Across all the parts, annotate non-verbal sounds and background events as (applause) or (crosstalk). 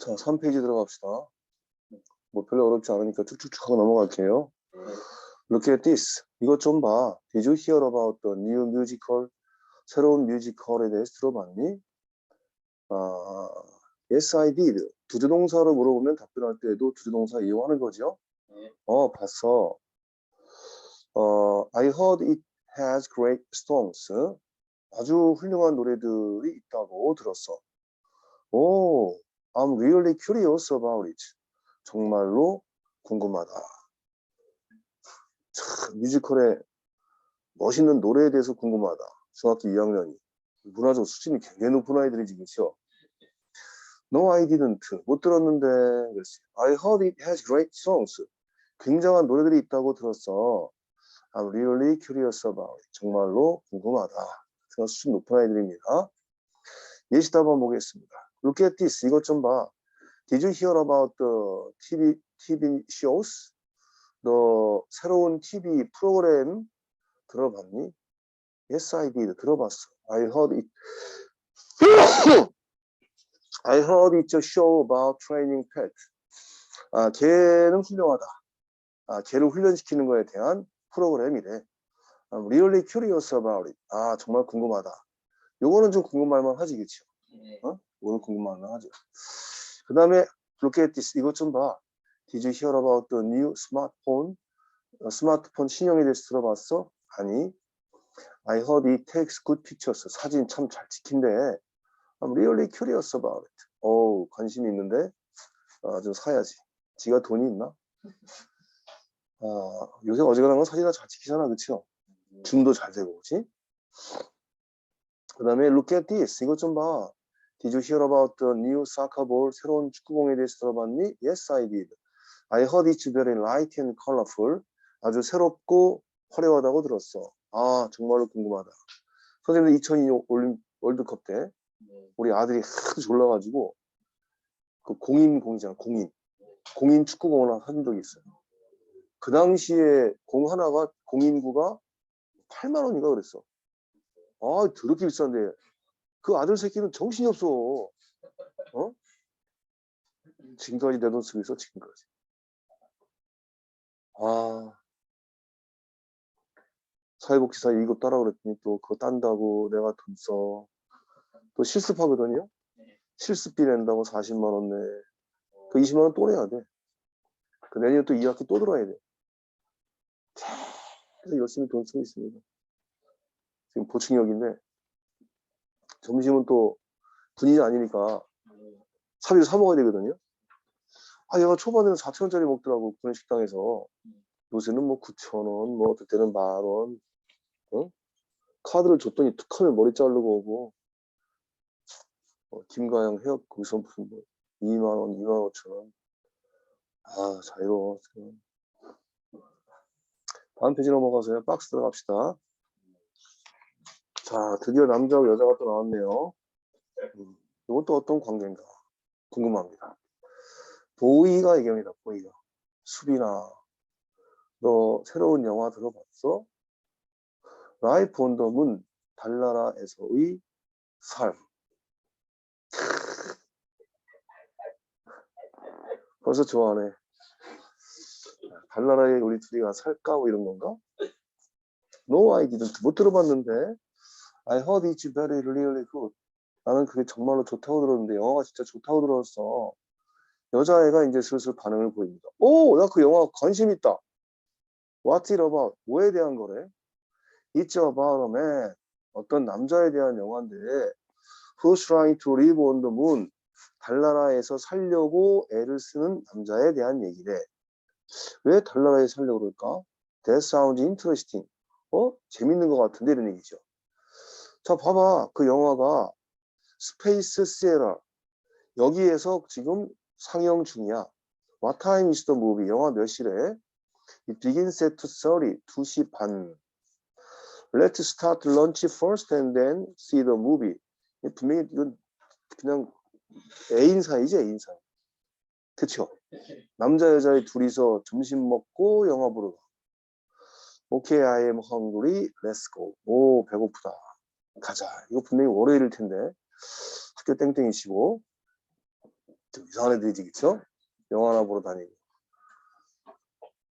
자, 3페이지 들어갑시다. 뭐 별로 어렵지 않으니까 쭉쭉쭉 하고 넘어갈게요. Look at this. 이것 좀 봐. Did you hear about the new musical? 새로운 뮤지컬에 대해서 들어봤니? 아, yes, I did. 부주동사로 물어보면 답변할 때도 주동사 이용하는 거죠. 네. 어, 봤어. 어, I heard it has great songs. 아주 훌륭한 노래들이 있다고 들었어. 오, I'm really curious about it. 정말로 궁금하다. 참, 뮤지컬의 멋있는 노래에 대해서 궁금하다. 중학교 2학년이. 문화적 수준이 굉장히 높은 아이들이지, 그쵸? No, I didn't. 못 들었는데. I heard it has great songs. 굉장한 노래들이 있다고 들었어. I'm really curious about it. 정말로 궁금하다. 수준 높은 아이들입니다. 예시도 한번 보겠습니다. Look at this. 이것 좀 봐. Did you hear about the TV, TV shows? 너 새로운 TV 프로그램 들어봤니? Yes, I did. 들어봤어. I heard it. I heard it's a show about training pets. 아, 개는 훌륭하다. 아, 개를 훈련시키는 거에 대한 프로그램이래. I'm really curious about it. 아, 정말 궁금하다. 요거는 좀 궁금할 만 하지, 그치? 네. 이거는 궁금할만 하죠. 그 다음에 look at this. 이것 좀 봐. Did you hear about the new smartphone? 어, 스마트폰 신형에 대해서 들어봤어? 아니. I heard it takes good pictures. 사진 참 잘 찍힌대. I'm really curious about it. 어우, 관심이 있는데, 아, 좀 사야지. 지가 돈이 있나? 아, 요새 어지간한 건 사진이나 잘 찍히잖아, 그쵸? 줌도 잘 되고, 그치? 그 다음에 look at this. 이것 좀 봐. Did you hear about the new soccer ball? 새로운 축구공에 대해서 들어봤니? Yes, I did. I heard it's very light and colorful. 아주 새롭고 화려하다고 들었어. 아, 정말로 궁금하다. 선생님들 2002년 올림 월드컵 때 네. 우리 아들이 하도 졸라가지고 그 공인 공이잖아, 공인. 공인 축구공을 하나 사준 적이 있어요. 그 당시에 공 하나가 공인구가 8만 원인가 그랬어. 아, 더럽게 비싼데 그 아들 새끼는 정신이 없어. 어? 지금까지 내 돈 쓰고 있어, 지금까지. 아. 사회복지사 이거 따라 그랬더니 또 그거 딴다고 내가 돈 써. 또 실습하거든요. 실습비 낸다고 40만 원 내. 그 20만 원 또 내야 돼. 그 내년에 또 2학기 또 들어야 돼. 계속 열심히 돈 쓰고 있습니다. 지금 보충역인데 점심은 또 군인이 아니니까 사비로 사 먹어야 되거든요. 아, 얘가 초반에는 4천 원짜리 먹더라고, 그런 식당에서. 요새는 뭐 9천 원, 뭐 어떨 때는 만원, 어? 카드를 줬더니 툭 하면 머리 자르고 오고, 어, 김가영 거기서 무슨 뭐 2만 원, 2만 5천 원. 아, 자유로워. 다음 페이지 넘어가서요. 박스 들어갑시다. 자, 드디어 남자하고 여자가 또 나왔네요. 음, 또 어떤 관계인가 궁금합니다. 보이가 얘기합니다. 보이가. 수빈아, 너 새로운 영화 들어봤어? 라이프 온 더 문, 달나라에서의 삶. (laughs) 벌써 좋아하네. 달나라에 우리 둘이가 살까? 뭐 이런 건가? No, I didn't. 못 들어봤는데. I heard it's very really good. 나는 그게 정말로 좋다고 들었는데 영화가 진짜 좋다고 들었어. 여자애가 이제 슬슬 반응을 보입니다. 오, 나 그 영화 관심 있다. What's it about? 뭐에 대한 거래? It's about a man. 어떤 남자에 대한 영화인데 Who's trying to live on the moon? 달나라에서 살려고 애를 쓰는 남자에 대한 얘기래. 왜 달나라에 살려고 그럴까? That sounds interesting. 어? 재밌는 것 같은데 이런 얘기죠. 자, 봐봐. 그 영화가 스페이스 시에라. 여기에서 지금 상영 중이야. What time is the movie? 영화 몇 시래? It begins at 2.30. 2시 반. Let's start lunch first and then see the movie. 분명히 이건 그냥 애인 사이지, 애인 사이. 그쵸? 남자, 여자의 둘이서 점심 먹고 영화 보러 가. Okay, I am hungry. Let's go. 오, 배고프다. 가자. 이거 분명히 월요일일 텐데. 학교 땡땡이시고. 좀 이상한 애들이지, 그쵸? 영화나 보러 다니고.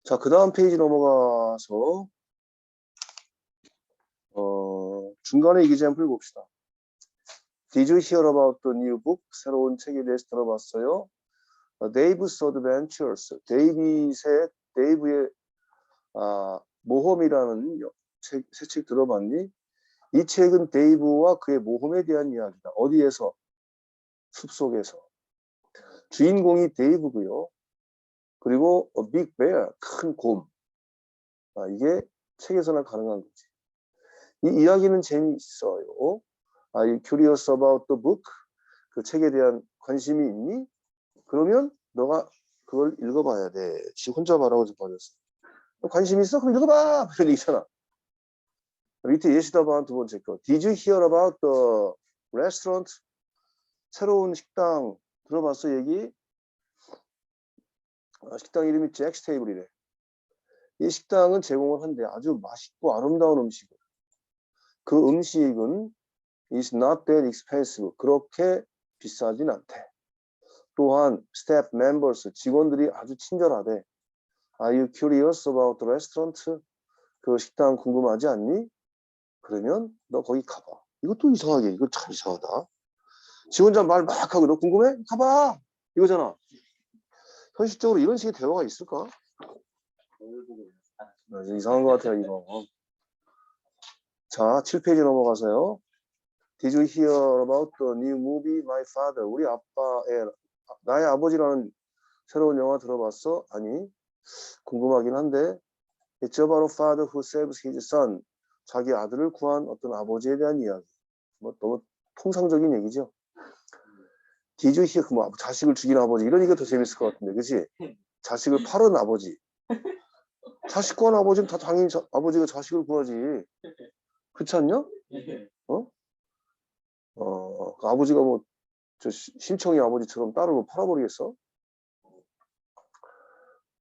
자, 그 다음 페이지 넘어가서, 어, 중간에 이기잼플 봅시다. Did you hear about the new book? 새로운 책에 대해서 들어봤어요? 어, Dave's Adventures. 데이빗의, 데이브의, 아, 모험이라는 여- 책, 새 책 들어봤니? 이 책은 데이브와 그의 모험에 대한 이야기다. 어디에서? 숲속에서. 주인공이 데이브고요. 그리고 big bear, 큰 곰. 아, 이게 책에서나 가능한 거지. 이 이야기는 재미있어요. Are you curious about the book? 그 책에 대한 관심이 있니? 그러면 너가 그걸 읽어봐야 돼. 지 혼자 말하고 좀 버렸어. 너 관심 있어? 그럼 읽어봐! (laughs) 이런 얘기잖아. 밑에 예시다반 두 번째 거. Did you hear about the restaurant? 새로운 식당 들어봤어 얘기? 아, 식당 이름이 잭스 테이블이래. 이 식당은 제공을 한대 아주 맛있고 아름다운 음식을. 그 음식은 is not that expensive. 그렇게 비싸진 않대. 또한 staff members 직원들이 아주 친절하대. Are you curious about the restaurant? 그 식당 궁금하지 않니? 그러면 너 거기 가봐. 이것도 이상하게 이거 참 이상하다. 지 혼자 말 막 하고 너 궁금해? 가봐. 이거잖아. 현실적으로 이런 식의 대화가 있을까? 아, 이상한 것 같아요 이거. 자, 7페이지 넘어가서요. Did you hear about the new movie My Father? 우리 아빠의 나의 아버지라는 새로운 영화 들어봤어? 아니, 궁금하긴 한데 It's about a father who saves his son. 자기 아들을 구한 어떤 아버지에 대한 이야기. 뭐 너무 통상적인 얘기죠. Hear 뭐 자식을 죽인 아버지 이런 얘기가 더 재밌을 것 같은데, 그렇지? 자식을 팔은 아버지. 자식 구한 아버지는 다 당연히 자- 아버지가 자식을 구하지. 그렇지 않냐? 어, 그 아버지가 뭐, 저 시- 심청이 아버지처럼 딸을 뭐 팔아버리겠어?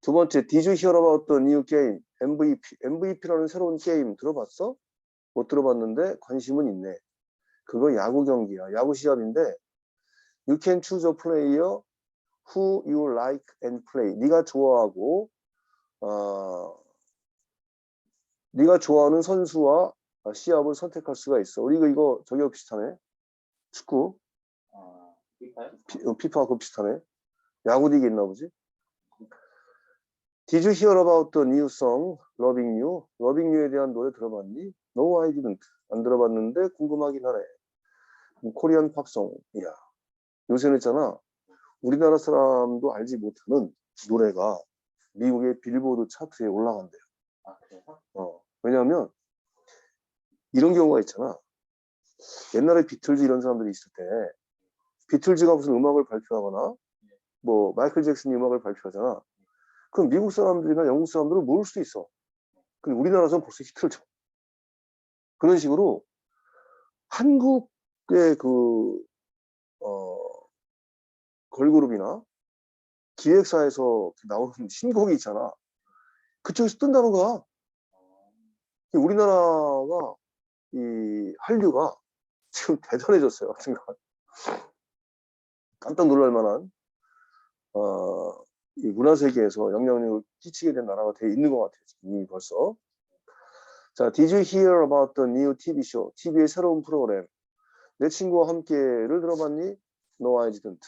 두 번째, Did you hear about the new game? MVP, MVP라는 새로운 게임 들어봤어? 못 들어봤는데 관심은 있네. 그거 야구 경기야. 야구 시합인데, you can choose a player who you like and play. 네가 좋아하고, 어, 네가 좋아하는 선수와 시합을 선택할 수가 있어. 우리 이거, 이거 저기가 비슷하네. 축구. 아, 삐까요? 피, 어, 피파하고 비슷하네. 야구 디게 있나 보지? Did you hear about the new song, Loving You? Loving You에 대한 노래 들어봤니? No, I didn't. 안 들어봤는데 궁금하긴 하네. 코리안 팝송. 이야. 요새는 있잖아. 우리나라 사람도 알지 못하는 노래가 미국의 빌보드 차트에 올라간대요. 아? 어. 왜냐하면 이런 경우가 있잖아. 옛날에 비틀즈 이런 사람들이 있을 때 비틀즈가 무슨 음악을 발표하거나 뭐 마이클 잭슨이 음악을 발표하잖아. 그럼 미국 사람들이나 영국 사람들은 모를 수도 있어. 근데 우리나라에서는 벌써 히트를 쳐. 그런 식으로 한국의 그, 어, 걸그룹이나 기획사에서 나오는 (laughs) 신곡이 있잖아. 그쪽에서 뜬다는 거야. 우리나라가 이 한류가 지금 (laughs) 대단해졌어요. 하여튼간. 깜짝 놀랄 만한 어, 이 문화 세계에서 영향력을 끼치게 된 나라가 돼 있는 것 같아요. 이미 벌써. 자, Did you hear about the new TV show? TV의 새로운 프로그램. 내 친구와 함께를 들어봤니? No, I didn't.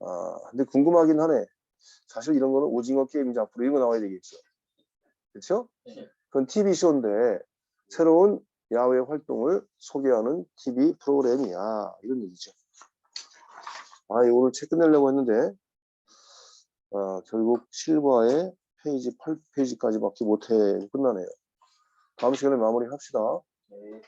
아, 근데 궁금하긴 하네. 사실 이런 거는 오징어 게임이지 앞으로 이런 거 나와야 되겠죠. 그렇죠? 네. 그건 TV 쇼인데 새로운 야외 활동을 소개하는 TV 프로그램이야. 이런 얘기죠. 아, 오늘 책 끝내려고 했는데 아, 결국 실버의 페이지 8페이지까지밖에 못해 끝나네요. 다음 시간에 마무리 합시다. 네.